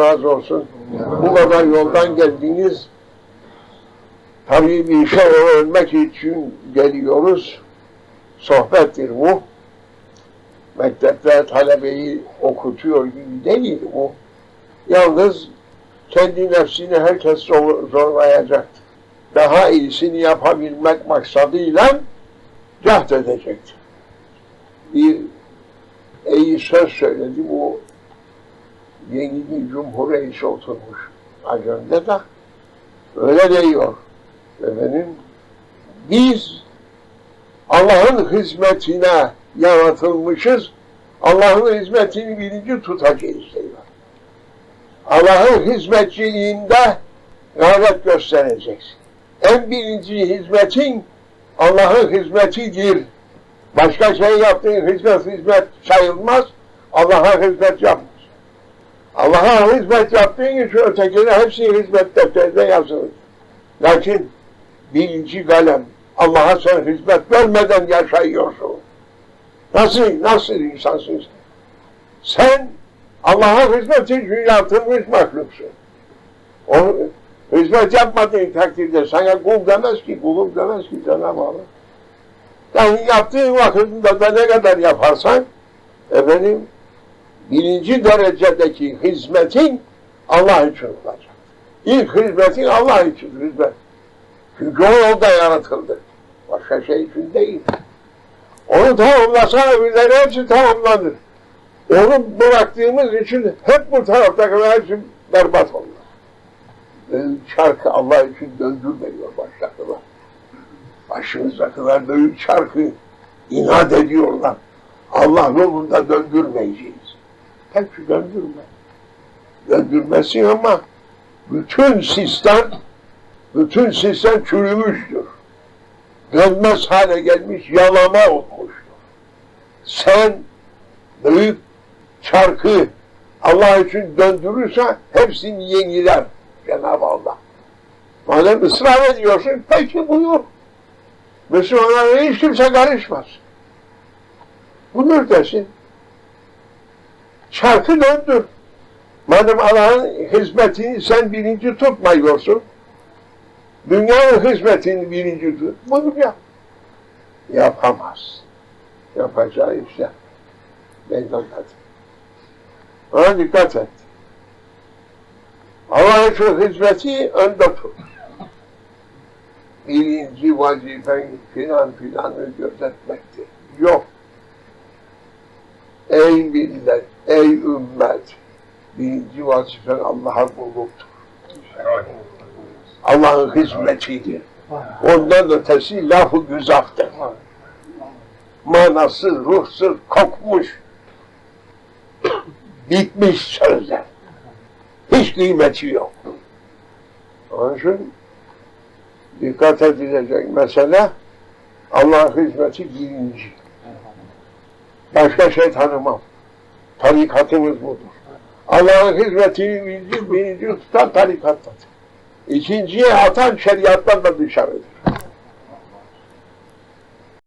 razı olsun. Bu kadar yoldan geldiniz. Tabii bir şey öğrenmek için geliyoruz. Sohbettir bu. Mektepte talebeyi okutuyor gibi değil bu. Yalnız kendi nefsini herkes zor, zorlayacaktır. Daha iyisini yapabilmek maksadıyla cahd edecektir. Bir iyi söz söyledi bu yeni bir cumhur reisi oturmuş önce de öyle diyor efendim biz Allah'ın hizmetine yaratılmışız Allah'ın hizmetini birinci tutacağız diyor. Allah'ın hizmetçiliğinde gayret göstereceksin. En birinci hizmetin Allah'ın hizmetidir. Başka şey yaptığın hizmet hizmet sayılmaz. Allah'a hizmet yapmaz. Allah'a hizmet yaptığın için ötekine hepsi hizmet defterinde yazılır. Lakin birinci kalem Allah'a sen hizmet vermeden yaşayıyorsun. Nasıl, nasıl insansın? Sen Allah'a hizmet için yaratılmış mahluksun. O hizmet yapmadığın takdirde sana kul demez ki, kulum demez ki Cenab-ı Allah. Yani yaptığın vakitinde de ne kadar yaparsan efendim birinci derecedeki hizmetin Allah için olacak. İlk hizmetin Allah için hizmet. Çünkü o yolda yaratıldı. Başka şey için değil. Onu tamamlasana öbürleri hepsi tamamlanır. Onu bıraktığımız için hep bu taraftakiler hepsi berbat oldu. Şarkı Allah için döndürmüyor baştakiler. Başımızdakiler büyük çarkı inat ediyorlar. Allah yolunda döndürmeyeceğiz. Peki döndürme. Döndürmesin ama bütün sistem bütün sistem çürümüştür. Dönmez hale gelmiş, yalama olmuştur. Sen büyük çarkı Allah için döndürürsen hepsini yeniler Cenab-ı Allah. Madem ısrar ediyorsun, peki buyur. Müslümanlara hiç kimse karışmaz. Bunur desin. Çarkı döndür. Madem Allah'ın hizmetini sen birinci tutmuyorsun, dünyanın hizmetini birinci tut, bunu yap. Yapamaz. Yapacağı işte meydandadır. Ona dikkat et. Allah için hizmeti önde tut birinci vazifen filan filanı gözetmektir. Yok. Ey millet, ey ümmet, birinci vazifen Allah'a kulluktur. Allah'ın hizmetidir. Ondan ötesi laf-ı güzaftır. Manası ruhsuz, kokmuş, bitmiş sözler. Hiç kıymeti yok. Onun için dikkat edilecek mesele Allah hizmeti birinci. Başka şey tanımam. Tarikatımız budur. Allah'ın hizmetini birinci, birinci tutan tarikattadır. İkinciye atan şeriattan da dışarıdır.